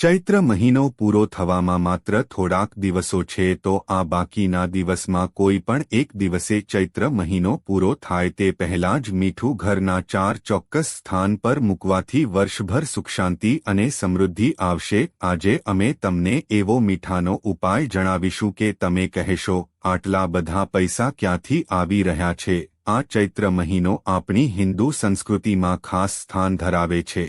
ચૈત્ર મહિનો પૂરો થવામાં માત્ર થોડાક દિવસો છે તો આ બાકીના દિવસમાં કોઈ પણ એક દિવસે ચૈત્ર મહિનો પૂરો થાય તે પહેલાં જ મીઠું ઘરના ચાર ચોક્કસ સ્થાન પર મૂકવાથી વર્ષભર સુખશાંતિ અને સમૃદ્ધિ આવશે. આજે અમે તમને એવો મીઠાનો ઉપાય જણાવીશું કે તમે કહેશો, આટલા બધા પૈસા ક્યાંથી આવી રહ્યા છે? આ ચૈત્ર મહિનો આપણી હિન્દુ સંસ્કૃતિમાં ખાસ સ્થાન ધરાવે છે.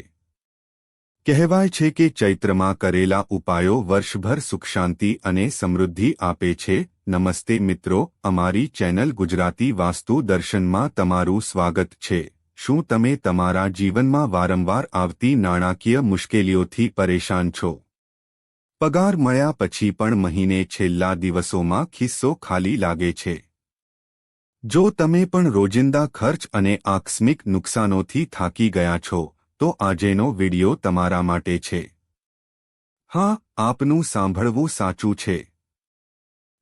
કહેવાય છે કે ચૈત્રમાં કરેલા ઉપાયો વર્ષભર સુખશાંતિ અને સમૃદ્ધિ આપે છે. નમસ્તે મિત્રો, અમારી ચેનલ ગુજરાતી વાસ્તુ દર્શનમાં તમારું સ્વાગત છે. શું તમે તમારા જીવનમાં વારંવાર આવતી નાણાકીય મુશ્કેલીઓથી પરેશાન છો? પગાર મળ્યા પછી પણ મહિને છેલ્લા દિવસોમાં ખિસ્સો ખાલી લાગે છે. જો તમે પણ રોજિંદા ખર્ચ અને આકસ્મિક નુકસાનોથી થાકી ગયા છો તો આજેનો વિડિયો તમારા માટે છે. હા, આપનું સાંભળવું સાચું છે.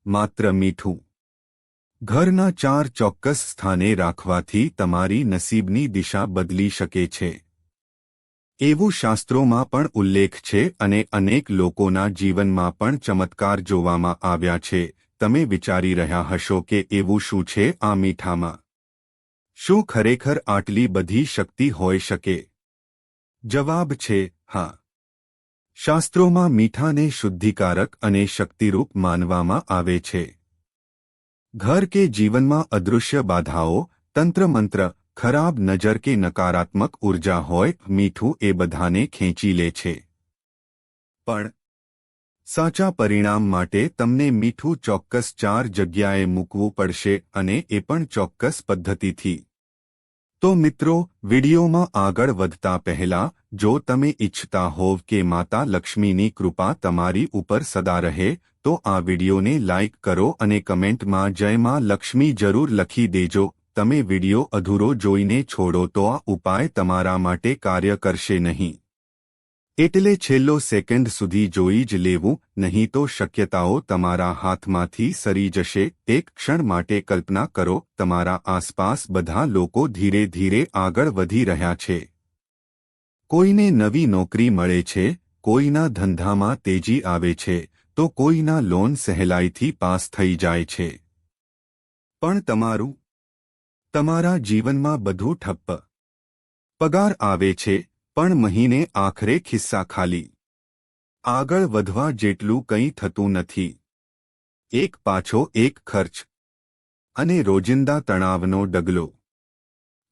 માત્ર મીઠું. ઘરના ચાર ચોક્કસ સ્થાને રાખવાથી તમારી નસીબની દિશા બદલી શકે છે. એવું શાસ્ત્રોમાં પણ ઉલ્લેખ છે અને અનેક લોકોના જીવનમાં પણ ચમત્કાર જોવામાં આવ્યા છે. તમે વિચારી રહ્યા હશો કે એવું શું છે આ મીઠામાં? શું ખરેખર આટલી બધી શક્તિ હોઈ શકે? જવાબ છે, હા. શાસ્ત્રોમાં મીઠાને શુદ્ધિકારક અને શક્તિરૂપ માનવામાં આવે છે. ઘર કે જીવનમાં અદૃશ્ય બાધાઓ તંત્રમંત્ર ખરાબ નજર કે નકારાત્મક ઊર્જા હોય, મીઠું એ બધાને ખેંચી લે છે. પણ સાચા પરિણામ માટે તમને મીઠું ચોક્કસ ચાર જગ્યાએ મૂકવું પડશે અને એ પણ ચોક્કસ પદ્ધતિથી. તો મિત્રો, વિડીયોમાં આગળ વધતા પહેલા, જો તમે ઇચ્છતા હોવ કે માતા લક્ષ્મીની કૃપા તમારી ઉપર સદા રહે, તો આ વિડીયોને લાઇક કરો અને કમેન્ટમાં જય માં લક્ષ્મી જરૂર લખી દેજો. તમે વીડિયો અધૂરો જોઈને છોડો તો આ ઉપાય તમારા માટે કાર્ય કરશે નહીં. એટલે છેલ્લો સેકન્ડ સુધી જોઈ જ લેવું, નહીં તો શક્યતાઓ તમારા હાથમાંથી સરી જશે, એક ક્ષણ માટે કલ્પના કરો, તમારા આસપાસ બધા લોકો ધીરે ધીરે આગળ વધી રહ્યા છે. કોઈને નવી નોકરી મળે છે, કોઈના ધંધામાં તેજી આવે છે, તો કોઈના લોન સહેલાઈથી પાસ થઈ જાય છે. પણ તમારું, તમારા જીવનમાં બધું ઠપ્પ, પગાર આવે છે પણ મહિને આખરે ખિસ્સા ખાલી. આગળ વધવા જેટલું કંઈ થતું નથી. એક પાછો એક ખર્ચ. અને રોજિંદા તણાવનો ડગલો.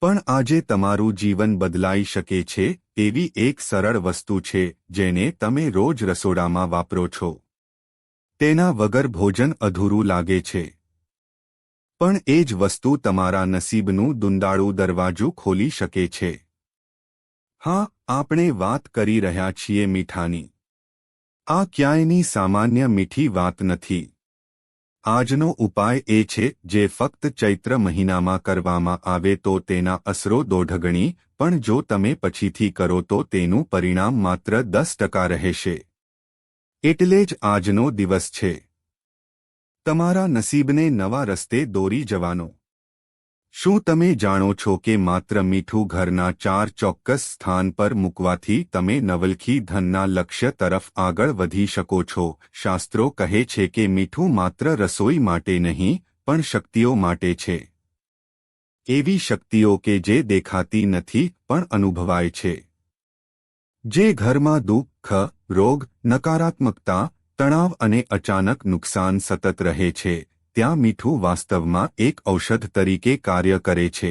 પણ આજે તમારું જીવન બદલાઈ શકે છે એવી એક સરળ વસ્તુ છે જેને તમે રોજ રસોડામાં વાપરો છો. તેના વગર ભોજન અધૂરું લાગે છે. પણ એ જ વસ્તુ તમારા નસીબનું દુંદાળું દરવાજું ખોલી શકે છે. હા, આપણે વાત કરી રહ્યા છીએ મીઠાની. આ ક્યાંયની સામાન્ય મીઠી વાત નથી. આજનો ઉપાય એ છે, જે ફક્ત ચૈત્ર મહિનામાં કરવામાં આવે તો તેના અસરો દોઢગણી, પણ જો તમે પછીથી કરો તો તેનું પરિણામ માત્ર દસ ટકા રહેશે. એટલે જ આજનો દિવસ છે. તમારા નસીબને નવા રસ્તે દોરી જવાનો. શું તમે જાણો છો કે માત્ર મીઠું ઘરના ચાર ચોક્કસ સ્થાન પર મૂકવાથી તમે નવલખી ધનના લક્ષ્ય તરફ આગળ વધી શકો છો? શાસ્ત્રો કહે છે કે મીઠું માત્ર રસોઈ માટે નહીં, પણ શક્તિઓ માટે છે. એવી શક્તિઓ કે જે દેખાતી નથી, પણ અનુભવાય છે. જે ઘરમાં દુઃખ, રોગ, નકારાત્મકતા, તણાવ અને અચાનક નુકસાન સતત રહે છે. ત્યાં મીઠું વાસ્તવમાં એક ઔષધ તરીકે કાર્ય કરે છે.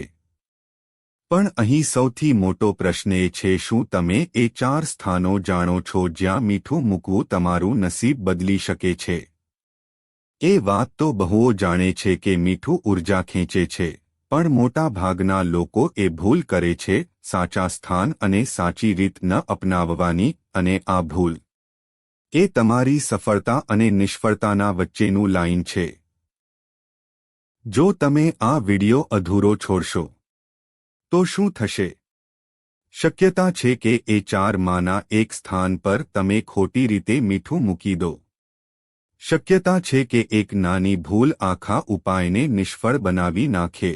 પણ અહીં સૌથી મોટો પ્રશ્ન એ છે શું તમે એ ચાર સ્થાનો જાણો છો જ્યાં મીઠું મૂકવું તમારું નસીબ બદલી શકે છે? એ વાત તો બહુઓ જાણે છે કે મીઠું ઊર્જા ખેંચે છે, પણ મોટા ભાગના લોકો એ ભૂલ કરે છે, સાચા સ્થાન અને સાચી રીત ન અપનાવવાની અને આ ભૂલ એ તમારી સફળતા અને નિષ્ફળતાના વચ્ચેનું લાઇન છે. જો તમે આ વિડિયો અધૂરો છોડશો, તો શું થશે? શક્યતા છે કે એ ચાર માના એક સ્થાન પર તમે ખોટી રીતે મીઠું મૂકી દો. શક્યતા છે કે એક નાની ભૂલ આખા ઉપાયને નિષ્ફળ બનાવી નાખે.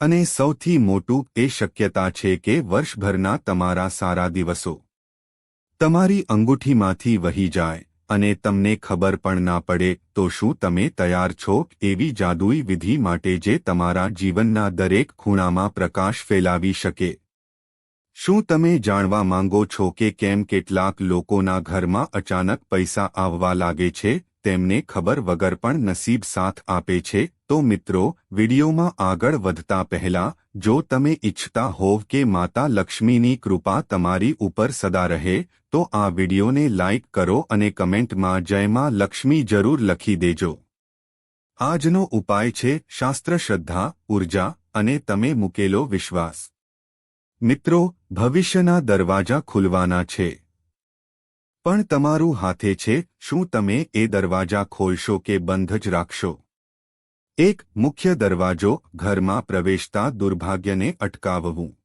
અને સૌથી મોટું એ શક્યતા છે કે વર્ષભરના તમારા સારા દિવસો તમારી અંગૂઠીમાંથી વહી જાય. અને તમને ખબર પણ ના પડે, તો શું તમે તૈયાર છો એવી જાદુઈ વિધિ માટે જે તમારા જીવનના દરેક ખૂણામાં પ્રકાશ ફેલાવી શકે? શું તમે જાણવા માંગો છો કે કેમ કેટલાક લોકોના ઘરમાં અચાનક પૈસા આવવા લાગે છે? તેમને ખબર વગર પણ નસીબ સાથ આપે છે, તો મિત્રો, વિડીયોમાં આગળ વધતા પહેલા, જો તમે ઈચ્છતા હોવ કે માતા લક્ષ્મીની કૃપા તમારી ઉપર સદા રહે, તો આ વિડીયોને લાઇક કરો અને કમેન્ટમાં જયમાં લક્ષ્મી જરૂર લખી દેજો. આજનો ઉપાય છે શાસ્ત્ર શ્રદ્ધા, ઊર્જા અને તમે મૂકેલો વિશ્વાસ. મિત્રો, ભવિષ્યના દરવાજા ખુલવાના છે. પણ તમારું હાથે છે, શું તમે એ દરવાજા ખોલશો કે બંધ જ રાખશો? એક, મુખ્ય દરવાજો ઘરમાં પ્રવેશતા દુર્ભાગ્યને અટકાવવું.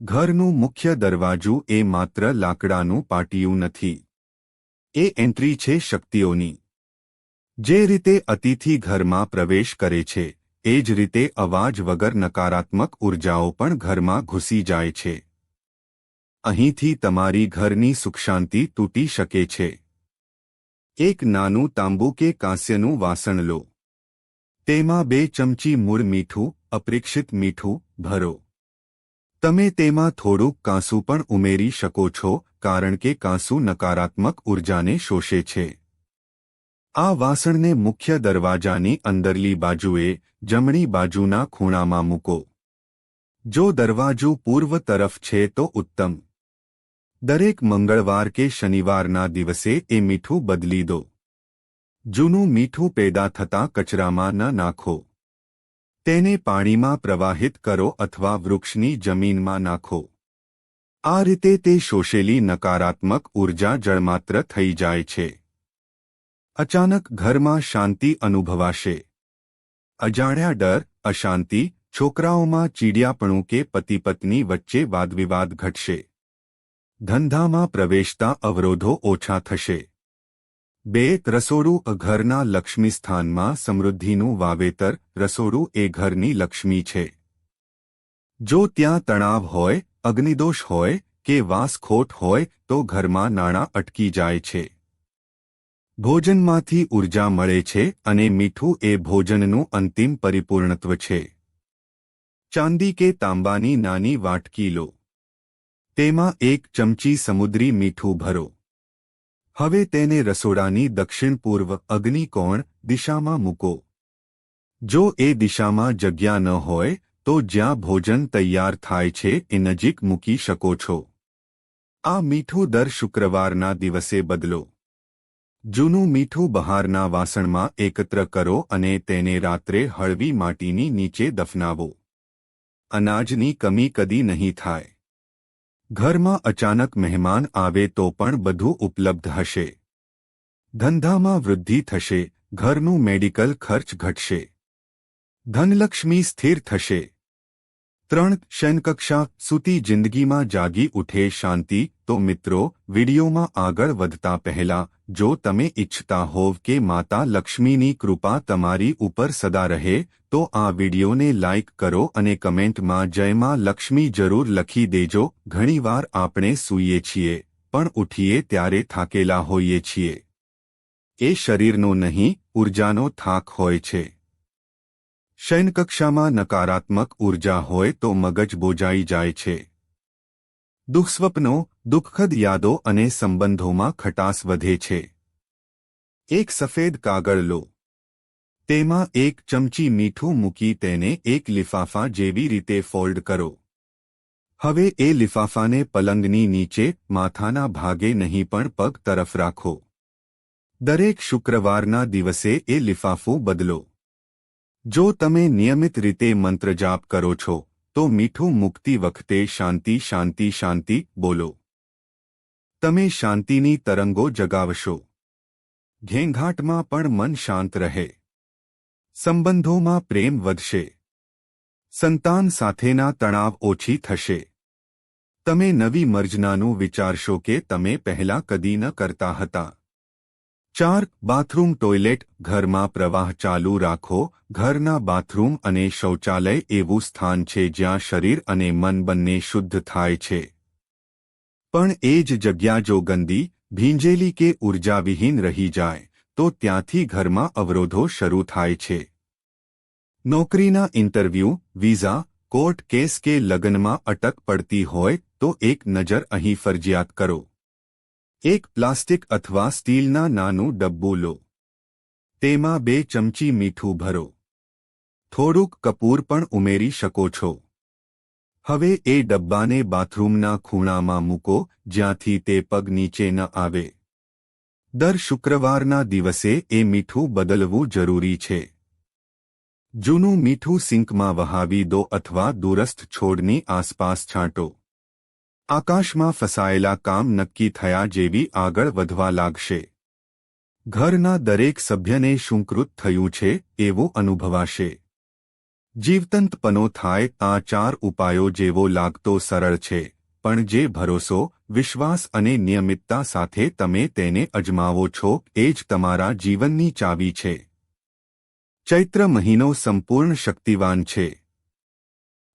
ઘરનું મુખ્ય દરવાજું એ માત્ર લાકડાનું પાટિયું નથી. એ એન્ટ્રી છે શક્તિઓની. જે રીતે અતિથિ ઘરમાં પ્રવેશ કરે છે, એ જ રીતે અવાજ વગર નકારાત્મક ઉર્જાઓ પણ ઘરમાં ઘૂસી જાય છે. અહીંથી તમારી ઘરની સુખશાંતિ તૂટી શકે છે. એક નાનું તાંબુ કે કાંસ્યનું વાસણ લો. તેમાં બે ચમચી મૂળ મીઠું અપરીક્ષિત મીઠું, ભરો. તમે તેમાં થોડુંક કાંસુ પણ ઉમેરી શકો છો, કારણ કે કાંસુ નકારાત્મક ઉર્જાને શોષે છે. આ વાસણને મુખ્ય દરવાજાની અંદરલી બાજુએ, જમણી બાજુના ખૂણામાં મૂકો. જો દરવાજો પૂર્વ તરફ છે તો ઉત્તમ. દરેક મંગળવાર કે શનિવારના દિવસે એ મીઠું બદલી દો. જૂનું મીઠું પેદા થતાં કચરામાં ન નાખો. તેને પાણીમાં પ્રવાહિત કરો અથવા વૃક્ષની જમીનમાં નાખો. આ રીતે તે શોષેલી નકારાત્મક ઊર્જા જળમાત્ર થઈ જાય છે. અચાનક ઘરમાં શાંતિ અનુભવાશે. અજાણ્યા ડર, અશાંતિ, છોકરાઓમાં ચીડિયાપણું કે પતિ પત્ની વચ્ચે વાદવિવાદ ઘટશે. ધંધામાં પ્રવેશતા અવરોધો ઓછા થશે. બે, રસોડું ઘરના લક્ષ્મી સ્થાનમાં સમૃદ્ધિનું વાવેતર, રસોડું એ ઘરની લક્ષ્મી છે. જો ત્યાં તણાવ હોય, અગ્નિદોષ હોય કે વાસખોટ હોય, તો ઘરમાં નાણાં અટકી જાય છે. ભોજનમાંથી ઊર્જા મળે છે અને મીઠું એ ભોજનનું અંતિમ પરિપૂર્ણત્વ છે. ચાંદી કે તાંબાની નાની વાટકી લો. તેમાં એક ચમચી સમુદ્રી મીઠું ભરો. હવે તેને રસોડાની દક્ષિણ પૂર્વ અગ્નિકોણ દિશામાં મૂકો. જો એ દિશામાં જગ્યા ન હોય, તો જ્યાં ભોજન તૈયાર થાય છે એ નજીક મૂકી શકો છો. આ મીઠું દર શુક્રવારના દિવસે બદલો. જૂનું મીઠું બહારના વાસણમાં એકત્ર કરો અને તેને રાત્રે હળવી માટીની નીચે દફનાવો. અનાજની કમી કદી નહીં થાય. ઘરમાં અચાનક મહેમાન આવે તો પણ બધું ઉપલબ્ધ હશે. ધંધામાં વૃદ્ધિ થશે, ઘરનું મેડિકલ ખર્ચ ઘટશે. ધનલક્ષ્મી સ્થિર થશે. ત્રણ શયનકક્ષા સૂતી જિંદગીમાં જાગી ઉઠે શાંતિ, તો મિત્રો, વિડીયોમાં આગળ વધતા પહેલા, જો તમે ઇચ્છતા હોવ કે માતા લક્ષ્મીની કૃપા તમારી ઉપર સદા રહે, તો આ વિડીયોને લાઇક કરો અને કમેન્ટમાં જયમાં લક્ષ્મી જરૂર લખી દેજો. ઘણીવાર આપણે સૂઈએ છીએ, પણ ઉઠીએ ત્યારે થાકેલા હોઈએ છીએ. એ શરીરનો નહીં, ઉર્જાનો થાક હોય છે. શયનકક્ષામાં નકારાત્મક ઊર્જા હોય તો મગજ બોજાઈ જાય છે. દુઃસ્વપ્નો, દુઃખદ યાદો અને સંબંધોમાં ખટાસ વધે છે. એક સફેદ કાગળ લો. તેમાં એક ચમચી મીઠું મૂકી તેને એક લિફાફા જેવી રીતે ફોલ્ડ કરો. હવે એ લિફાફાને પલંગની નીચે, માથાના ભાગે નહીં પણ પગ તરફ રાખો. દરેક શુક્રવારના દિવસે એ લિફાફો બદલો. જો તમે નિયમિત રીતે મંત્ર જાપ કરો છો, તો મીઠું મુક્તિ વખતે શાંતિ શાંતિ શાંતિ બોલો. તમે શાંતિની તરંગો જગાવશો. ઘેંઘાટમાં પણ મન શાંત રહે. સંબંધોમાં પ્રેમ વધશે. સંતાન સાથેના તણાવ ઓછી થશે. તમે નવી મર્જનાનું વિચારશો કે તમે પહેલા કદી ન કરતા હતા. ચાર બાથરૂમ ટોયલેટ ઘરમાં પ્રવાહ ચાલુ રાખો, ઘરના બાથરૂમ અને શૌચાલય એવું સ્થાન છે જ્યાં શરીર અને મન બંને શુદ્ધ થાય છે. પણ એ જ જગ્યા જો ગંદી, ભીંજેલી કે ઉર્જાવિહીન રહી જાય, તો ત્યાંથી ઘરમાં અવરોધો શરૂ થાય છે. નોકરીના ઇન્ટરવ્યૂ, વિઝા, કોર્ટ કેસ કે લગ્નમાં અટક પડતી હોય, તો એક નજર અહીં ફરજિયાત કરો. એક પ્લાસ્ટિક અથવા સ્ટીલના નાનું ડબ્બુ લો. તેમાં બે ચમચી મીઠું ભરો. થોડુંક કપૂર પણ ઉમેરી શકો છો. હવે એ ડબ્બાને બાથરૂમના ખૂણામાં મૂકો, જ્યાંથી તે પગ નીચે ન આવે. દર શુક્રવારના દિવસે એ મીઠું બદલવું જરૂરી છે. જૂનું મીઠું સિંકમાં વહાવી દો અથવા દૂરસ્થ છોડની આસપાસ છાંટો. આકાશમાં ફસાયેલા કામ નક્કી થયા જેવી આગળ વધવા લાગશે. ઘરના દરેક સભ્યને શુંકૃત થયું છે એવું અનુભવાશે. જીવતંતપનો થાય આ ચાર ઉપાયો જેવો લાગતો સરળ છે, પણ જે ભરોસો, વિશ્વાસ અને નિયમિતતા સાથે તમે તેને અજમાવો છો એ જ તમારા જીવનની ચાવી છે. ચૈત્ર મહિનો સંપૂર્ણ શક્તિવાન છે.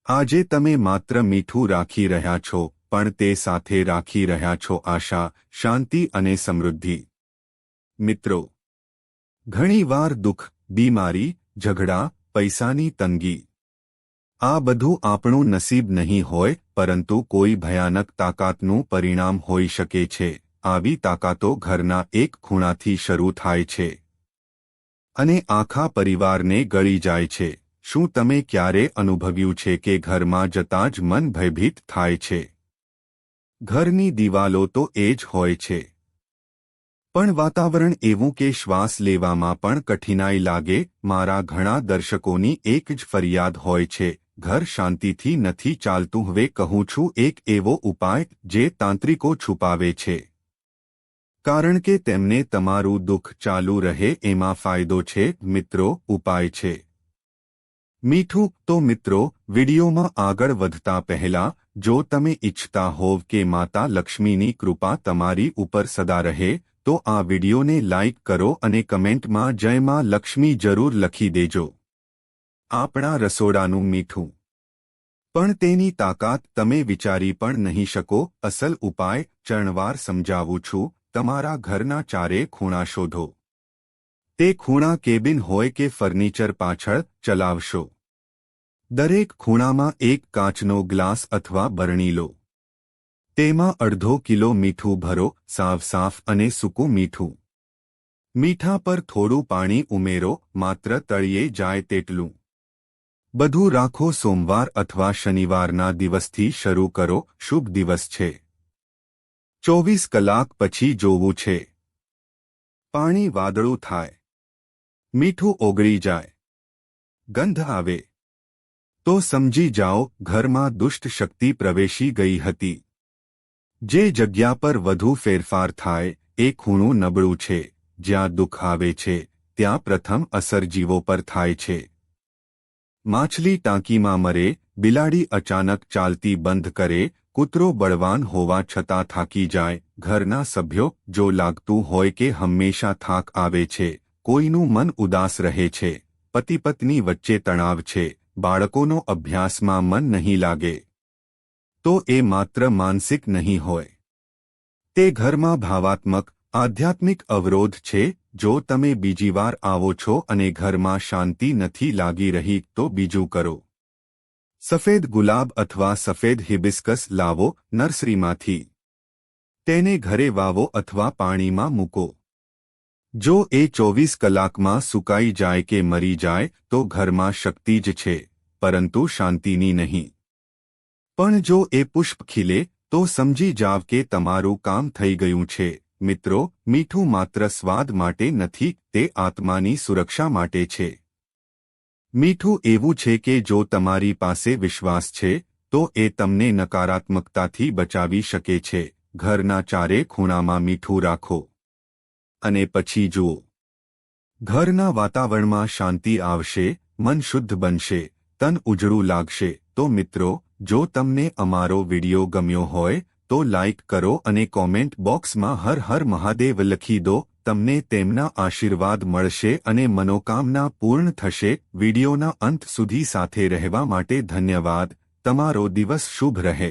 આજે તમે માત્ર મીઠું રાખી રહ્યા છો પણ તે સાથે રાખી રહ્યા છો આશા, શાંતિ અને સમૃદ્ધિ. મિત્રો, ઘણીવાર દુઃખ, બીમારી, ઝઘડા, પૈસાની તંગી, આ બધું આપણું નસીબ નહીં હોય, પરંતુ કોઈ ભયાનક તાકાતનું પરિણામ હોઈ શકે છે. આવી તાકાતો ઘરના એક ખૂણાથી શરૂ થાય છે. અને આખા પરિવારને ગળી જાય છે. શું તમે ક્યારે અનુભવ્યું છે કે ઘરમાં જતાં જ મન ભયભીત થાય છે? ઘરની દિવાલો તો એ જ હોય છે. પણ વાતાવરણ એવું કે શ્વાસ લેવામાં પણ કઠિનાઈ લાગે, મારા ઘણા દર્શકોની એક જ ફરિયાદ હોય છે, ઘર શાંતિથી નથી ચાલતું. હવે કહું છું, એક એવો ઉપાય જે તાંત્રિકો છુપાવે છે. કારણ કે તેમને તમારું દુઃખ ચાલુ રહે, એમાં ફાયદો છે. મિત્રો, ઉપાય છે. મીઠું, તો મિત્રો, વિડીયોમાં આગળ વધતા પહેલા, જો તમે ઇચ્છતા હોવ કે માતા લક્ષ્મીની કૃપા તમારી ઉપર સદા રહે, તો આ વિડીયોને લાઇક કરો અને કમેન્ટમાં જય માં લક્ષ્મી જરૂર લખી દેજો. આપણા રસોડાનું મીઠું. પણ તેની તાકાત તમે વિચારી પણ નહીં શકો, અસલ ઉપાય ચણવાર સમજાવું છું, તમારા ઘરના ચારે ખૂણા શોધો. તે ખૂણા કેબિન હોય કે ફર્નિચર પાછળ ચલાવશો. દરેક ખૂણામાં એક કાચનો ગ્લાસ અથવા બરણી લો. તેમાં અડધો કિલો મીઠું ભરો સાફ સાફ અને સૂકું મીઠું. મીઠા પર થોડું પાણી ઉમેરો, માત્ર તળિયે જાય તેટલું. બધું રાખો સોમવાર અથવા શનિવારના દિવસથી શરૂ કરો, શુભ દિવસ છે. ચોવીસ કલાક પછી જોવું છે. પાણી વાદળું થાય. મીઠું ઓગળી જાય. ગંધ આવે. તો સમજી જાઓ, ઘરમાં દુષ્ટ શક્તિ પ્રવેશી ગઈ હતી. જે જગ્યા પર વધુ ફેરફાર થાય, એ ખૂણું નબળું છે. જ્યાં દુઃખ આવે છે, ત્યાં પ્રથમ અસર જીવો પર થાય છે. માછલી ટાંકીમાં મરે, બિલાડી અચાનક ચાલતી બંધ કરે, કૂતરો બળવાન હોવા છતાં થાકી જાય. ઘરના સભ્યો, જો લાગતું હોય કે હંમેશા થાક આવે છે કોઈનું મન ઉદાસ રહે છે, પતિ પત્ની વચ્ચે તણાવ છે, બાળકોનો અભ્યાસમાં મન નહીં લાગે. તો એ માત્ર માનસિક નહીં હોય. તે ઘરમાં ભાવાત્મક, આધ્યાત્મિક અવરોધ છે, જો તમે બીજી વાર આવો છો અને ઘરમાં શાંતિ નથી લાગી રહી, તો બીજું કરો. સફેદ ગુલાબ અથવા સફેદ હિબિસ્કસ લાવો નર્સરીમાંથી. તેને ઘરે વાવો અથવા પાણીમાં મૂકો. જો એ ચોવીસ કલાકમાં સુકાઈ જાય કે મરી જાય, તો ઘરમાં શક્તિ જ છે, પરંતુ શાંતિની નહીં. પણ જો એ પુષ્પ ખીલે, તો સમજી જાવ કે તમારું કામ થઈ ગયું છે. મિત્રો, મીઠું માત્ર સ્વાદ માટે નથી, તે આત્માની સુરક્ષા માટે છે. મીઠું એવું છે કે જો તમારી પાસે વિશ્વાસ છે, તો એ તમને નકારાત્મકતાથી બચાવી શકે છે. ઘરના ચારે ખૂણામાં મીઠું રાખો. અને પછી જુઓ. ઘરના વાતાવરણમાં શાંતિ આવશે, મન શુદ્ધ બનશે, તન ઉજળું લાગશે. તો મિત્રો, જો તમને અમારો વિડિયો ગમ્યો હોય, તો લાઇક કરો અને કોમેન્ટ બોક્સમાં હર હર મહાદેવ લખી દો, તમને તેમના આશીર્વાદ મળશે અને મનોકામના પૂર્ણ થશે. વિડિયોના અંત સુધી સાથે રહેવા માટે ધન્યવાદ. તમારો દિવસ શુભ રહે.